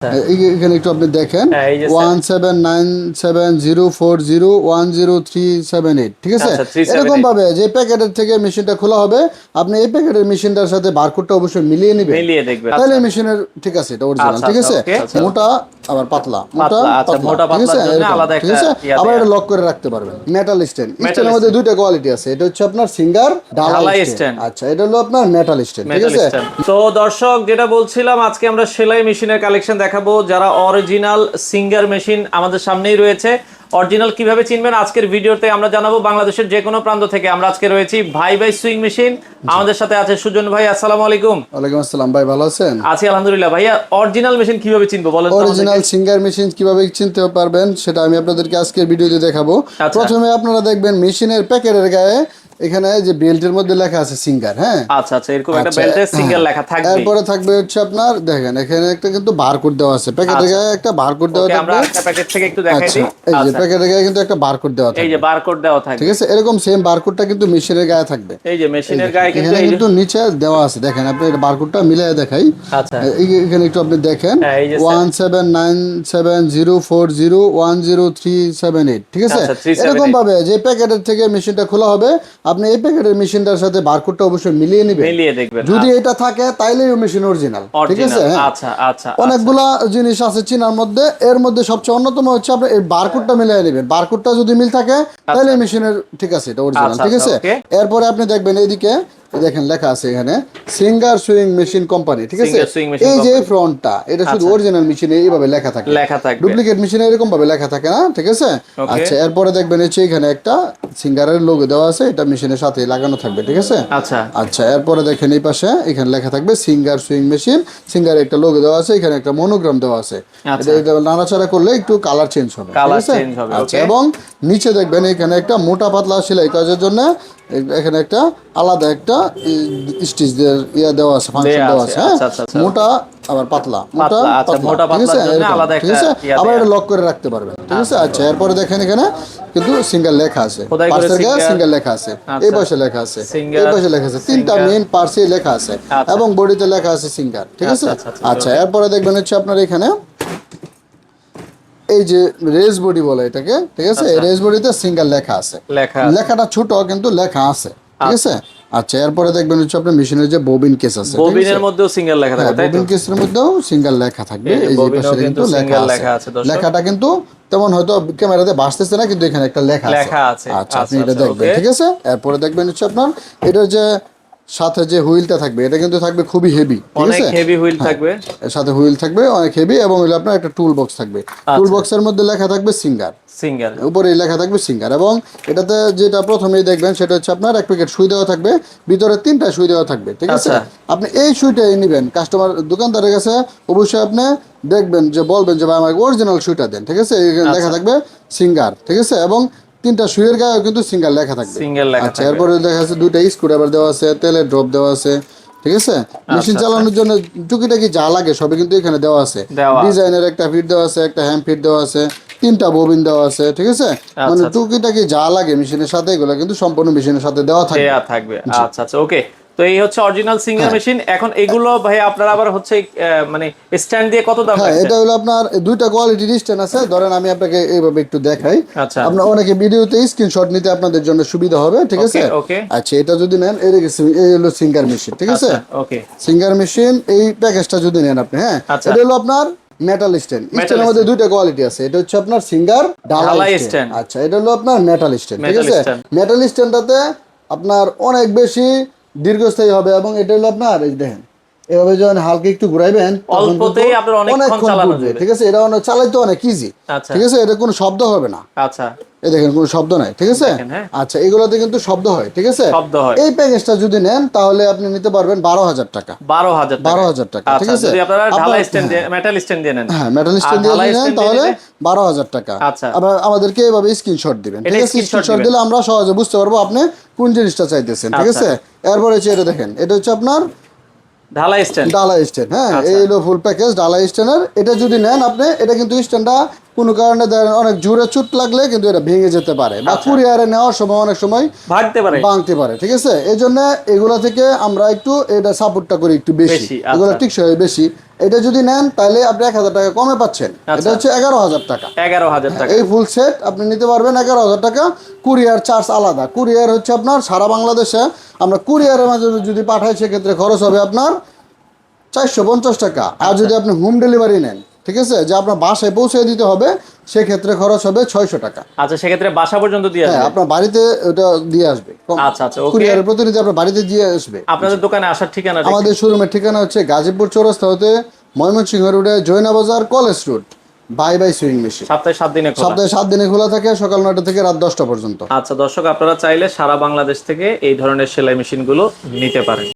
এখানে একটু আপনি দেখেন। হ্যাঁ, one seven nine seven zero four zero one zero three seven eight ঠিক আছে? আচ্ছা, 378 এরকম ভাবে যে প্যাকেটের থেকে মেশিনটা খোলা হবে আপনি এই প্যাকেটের মেশিনটার সাথে বারকোডটা অবশ্যই মিলিয়ে নেবেন। তাহলে মেশিনের ঠিক আছে এটা অরিজিনাল আচ্ছা, ঠিক আছে? আচ্ছা, আচ্ছা। মোটা আবার পাতলা মোটা পাতলা, আচ্ছা, ঠিক আছে? ঠিক আছে? আবার এটা লক করে রাখতে পারবেন। মেটাল স্ট্যান্ড স্ট্যান্ডের মধ্যে দুইটা কোয়ালিটি আছে এটা হচ্ছে আপনার সিঙ্গার স্ট্যান্ড আচ্ছা এটা হলো আপনার মেটাল স্ট্যান্ড ঠিক আছে? তো দর্শক যেটা বলছিলাম আজকে আমরা সেলাই মেশিনের কালেকশন দেখাবো যারা অরিজিনাল সিঙ্গার মেশিন আমাদের সামনেই রয়েছে। অরিজিনাল কীভাবে চিনবেন আজকের ভিডিওতে আমরা জানাব বাংলাদেশের যে কোনো প্রান্ত থেকে। আমরা আজকে রয়েছি ভাই ভাই সুইং মেশিন। আমাদের সাথে আছে সুজন ভাই আসসালামু আলাইকুম। ওয়ালাইকুম আসসালাম ভাই ভালো আছেন? আছি আলহামদুলিল্লাহ। ভাইয়া অরিজিনাল মেশিন কীভাবে চিনবো বলেন অরিজিনাল সিঙ্গার মেশিন কীভাবে চিনতে পারবেন সেটা আমি আপনাদেরকে আজকের ভিডিওতে দেখাবো। আচ্ছা। প্রথমে আপনারা দেখবেন মেশিনের প্যাকেটের গায়ে এখানে যে বেল্টের মধ্যে লেখা আছে সিঙ্গার হ্যাঁ? আচ্ছা আচ্ছা এরকম একটা আচ্ছা, বেল্টের সিঙ্গেল হ্যাঁ। লেখা থাকবে। এরপরে থাকবে হচ্ছে আপনার দেখেন এখানে একটা কিন্তু বারকোড দেওয়া আছে। প্যাকেটের গায়ে একটা বারকোড দেওয়া ওকে আমরা থাকবে একটা প্যাকেট থেকে একটু দেখাই আচ্ছা দিই। এই যে আচ্ছা। প্যাকেটের গায়ে কিন্তু একটা বারকোড দেওয়া এই যে বারকোড দেওয়া থাকবে। ঠিক আছে? এরকম সেম বারকোডটা কিন্তু মেশিনের গায়ে থাকবে। এই যে মেশিনের গায়ে কিন্তু এখানে কিন্তু নিচে দেওয়া আছে। দেখেন আপনি এটা বারকোডটা মিলিয়ে দেখাই। আচ্ছা। এখানে একটু আপনি দেখেন। হ্যাঁ, এই যে one seven nine seven zero four zero one zero three seven eight ঠিক আছে? আচ্ছা, 378 এরকম ভাবে যে প্যাকেটের থেকে মেশিনটা খোলা হবে আপনি এই প্যাকেটের মেশিনটার সাথে বারকোডটা অবশ্যই মিলিয়ে নেবেন। মিলিয়ে দেখবেন। যদি এটা থাকে তাইলে মেশিন অরিজিনাল ঠিক আছে? হ্যাঁ। আচ্ছা আচ্ছা অনেকগুলা জিনিস আছে চীনার মধ্যে। এর মধ্যে সবচেয়ে অন্যতম হচ্ছে আপনি এই বারকোডটা মিলিয়ে নেবেন। বারকোডটা যদি মিল থাকে তাহলে মেশিনের ঠিক আছে এটা অরিজিনাল আচ্ছা, ঠিক আচ্ছা, আছে. এরপরে আপনি দেখবেন এইদিকে এই দেখেন লেখা আছে এখানে সিঙ্গার সুইং মেশিন কোম্পানি ঠিক আছে? এই যে ফ্রন্টটা এটা শুধু অরিজিনাল মেশিনে এইভাবে লেখা থাকে। লেখা থাকবে। ডুপ্লিকেট মেশিনে এরকম ভাবে লেখা থাকে না ঠিক আছে? আচ্ছা এরপরে দেখবেন হচ্ছে এখানে একটা সিঙ্গারের লোগো দেওয়া আছে এটা মেশিনের সাথে লাগানো থাকবে ঠিক আছে? আচ্ছা। আচ্ছা এরপরে দেখেন এই পাশে এখানে লেখা থাকবে সিঙ্গার সুইং মেশিন সিঙ্গার একটা লোগো দেওয়া আছে এখানে একটা মনোগ্রাম দেওয়া আছে। আচ্ছা। এটা এটা নাড়াচাড়া করলে একটু কালার চেঞ্জ হবে ঠিক Colour আছে? হবে, আচ্ছা এবং নিচে দেখবেন এখানে একটা মোটা পাতলা সেলাই কাজের জন্য এখানে একটা আলাদা একটা স্টিচ ইয়া দেওয়া আছে ফাংশন দেওয়া আছে, হ্যাঁ? আচ্ছা, আচ্ছা, আচ্ছা। মোটা আবার পাতলা। মোটা মোটা ঠিক আছে? ঠিক আছে? আবার এটা লক করে রাখতে পারবেন। ঠিক আছে? আচ্ছা। এরপরে দেখেন এখানে কিন্তু সিঙ্গেল লেখা আছে। পার্সের গায়ে সিঙ্গেল লেখা আছে। এই পাশে লেখা আছে। এই পাশে লেখা আছে। তিনটা। মেইন পার্সে লেখা আছে। এবং বডিতে লেখা আছে সিঙ্গার ঠিক আছে? আচ্ছা। এরপরে দেখবেন হচ্ছে আপনার এখানে এই যে রেস বডি বলে এটাকে ঠিক আছে? আচ্ছা। রেস বডিতে সিঙ্গেল লেখা আছে। লেখা লেখাটা ছোট কিন্তু লেখা আছে ঠিক আছে? আচ্ছা। এরপরে দেখবেন হচ্ছে আপনার মেশিনের যে ববিন কেস আছে ববিনের মধ্যেও সিঙ্গেল লেখা থাকবে ববিন কেসের মধ্যেও সিঙ্গেল লেখা থাকবে। এই যে পাশে কিন্তু লেখা আছে। লেখা আছে, দর্শক। লেখাটা কিন্তু তেমন হয়তো ক্যামেরাতে ভাসতেছে না কিন্তু এখানে একটা লেখা আছে। লেখা আছে। আচ্ছা আপনি আচ্ছা, এটা আচ্ছা, দেখবেন ঠিক আছে? এরপরে দেখবেন হচ্ছে আপনার এটার যে সাথে যে হুইলটা থাকবে এটা কিন্তু থাকবে খুবই হেভি ঠিক অনেক আছে হ্যাঁ। হেভি হুইল থাকবে এর সাথে হুইল থাকবে অনেক হেভি এবং হলো আপনার একটা টুল বক্স থাকবে আচ্ছা। টুল বক্সের মধ্যে লেখা থাকবে সিঙ্গার সিঙ্গেল উপরে লেখা থাকবে সিঙ্গার এবং এটাতে যেটা প্রথমেই দেখবেন সেটা হচ্ছে আপনার এক প্যাকেট সুই দেওয়া থাকবে ভিতরে তিনটা সুই দেওয়া থাকবে ঠিক আছে আচ্ছা। আপনি এই সুইটাই নেবেন কাস্টমার দোকানদারের কাছে অবশ্যই আপনি দেখবেন যে বলবেন যে ভাই আমাকে অরিজিনাল সুইটা দেন ঠিক আছে এখানে আচ্ছা। লেখা থাকবে সিঙ্গার ঠিক আছে এবং তিনটা সুইয়ের গায়ে কিন্তু সিঙ্গেল লেখা থাকবে। সিঙ্গেল লেখা আচ্ছা এরপরে দেখা যাচ্ছে দুইটা স্ক্রুড্রাইভার দেওয়া আছে তেলের ড্রপ দেওয়া আছে ঠিক আছে? আচ্ছা, মেশিন চালানোর জন্য টুকিটাকি যা লাগে সবই কিন্তু এখানে দেওয়া আছে। ডিজাইনের একটা ফিট দেওয়া আছে একটা হ্যাম ফিট দেওয়া আছে তিনটা ববিন দেওয়া আছে ঠিক আছে? মানে আচ্ছা। টুকিটাকি যা লাগে মেশিনের সাথে এগুলো কিন্তু সম্পূর্ণ মেশিনের সাথে দেওয়া থাকবে। আচ্ছা আচ্ছা ওকে তো এই হচ্ছে অরিজিনাল সিঙ্গেল। মেশিন এখন এগুলো ভাই আপনারা আবার হচ্ছে মানে স্ট্যান্ড দিয়ে কত দাম হ্যাঁ এটা হলো আপনার দুইটা কোয়ালিটির স্ট্যান্ড আছে। ধরেন আমি আপনাকে এইভাবে একটু দেখাই। আচ্ছা। আপনার অনেকে ভিডিওতে স্ক্রিনশট নিতে আপনাদের জন্য সুবিধা হবে ঠিক আছে? আচ্ছা এটা যদি নেন এই এই হলো সিঙ্গার মেশিন ঠিক আছে? ওকে সিঙ্গার মেশিন এই প্যাকেজটা যদি নেন আপনি হ্যাঁ? আচ্ছা। এটা হলো আপনার মেটাল স্ট্যান্ড স্ট্যান্ডের মধ্যে দুইটা কোয়ালিটি আছে। এটা হচ্ছে আপনার সিঙ্গার ঢালাই স্ট্যান্ড আচ্ছা এটা হলো আপনার মেটাল স্ট্যান্ড ঠিক আছে। মেটাল স্ট্যান্ডটাতে আপনার অনেক বেশি দীর্ঘস্থায়ী হবে এবং এটা হলো আপনার এই দেখেন এভাবে যখন হালকা একটু ঘুরাইবেন অল্পতেই আপনার অনেকক্ষণ চালানো যাবে। ঠিক আছে? এটা অনেক চালাইতে অনেক ইজি আচ্ছা। ঠিক আছে? এটা কোনো শব্দ হবে না। আচ্ছা। এই দেখেন কোনো শব্দ নাই। ঠিক আছে? হ্যাঁ। আচ্ছা এগুলোতে কিন্তু শব্দ হয়। ঠিক আছে? শব্দ হয়। এই প্যাকেজটা যদি নেন তাহলে আপনি নিতে পারবেন বারো হাজার টাকা। বারো হাজার বারো হাজার টাকা। ঠিক আচ্ছা আছে আপনারা ঢালাই স্ট্যান্ড দিয়ে মেটাল স্ট্যান্ড দিয়ে নেন। হ্যাঁ মেটাল স্ট্যান্ড দিয়ে নেন তাহলে বারো হাজার টাকা। আচ্ছা। আবার আমাদেরকে এভাবে স্ক্রিনশট দিবেন। ঠিক আছে? স্ক্রিনশট দিলে আমরা সহজে বুঝতে পারব আপনি কোন জিনিসটা চাইতেছেন। ঠিক আচ্ছা। আছে? এরপরে হচ্ছে এটা দেখেন। এটা হচ্ছে আপনার ঢালাই স্ট্যান্ড ডালা স্ট্যান্ড হ্যাঁ আচ্ছা। এই হলো ফুল প্যাকেজ ডালা স্ট্যান্ডের এটা যদি নেন আপনি এটা কিন্তু স্ট্যান্ডটা কোনো কারণে অনেক জোরে চুট লাগলে কিন্তু এটা ভেঙে যেতে পারে বা আচ্ছা। কুরিয়ারে নেওয়ার সময় অনেক সময় ভাগতে পারে। ভাঙতে পারে ঠিক আছে? এই জন্য এগুলো থেকে আমরা একটু এটা সাপোর্টটা করি একটু বেশি। আচ্ছা। এগুলো টিকসই বেশি। এটা যদি নেন তাহলে আপনি এক হাজার টাকা কমে পাচ্ছেন। আচ্ছা। এটা হচ্ছে এগারো হাজার টাকা। এগারো হাজার টাকা। এই ফুল সেট আপনি নিতে পারবেন এগারো হাজার টাকা। কুরিয়ার চার্জ আলাদা। কুরিয়ার হচ্ছে আপনার সারা বাংলাদেশে আমরা কুরিয়ারের মাঝে যদি পাঠাই সেক্ষেত্রে খরচ হবে আপনার চারশো পঞ্চাশ টাকা। আর যদি আপনি হোম ডেলিভারি নেন ঠিক আছে? যে আপনার বাসায় পৌঁছে দিতে হবে সেক্ষেত্রে খরচ হবে ছয়শো টাকা। আচ্ছা সেক্ষেত্রে বাসা পর্যন্ত দিয়ে হ্যাঁ আসবে? আপনার বাড়িতে ওটা দিয়ে আসবে। আচ্ছা আচ্ছা কুরিয়ারের প্রতিনিধি আপনার বাড়িতে দিয়ে আসবে। আপনাদের দোকানে আসার ঠিকানা আমাদের শোরুমের ঠিকানা হচ্ছে গাজীপুর চৌরাস্তা হতে ময়মনসিংহ রোডে Jaina Bazar college road. Bye bye sewing machine. সপ্তাহে সাত দিনে সপ্তাহে সাত দিনে খোলা থাকে সকাল নয়টা থেকে রাত দশটা পর্যন্ত। আচ্ছা দর্শক আপনারা চাইলে সারা বাংলাদেশ থেকে এই ধরনের সেলাই মেশিনগুলো নিতে পারেন।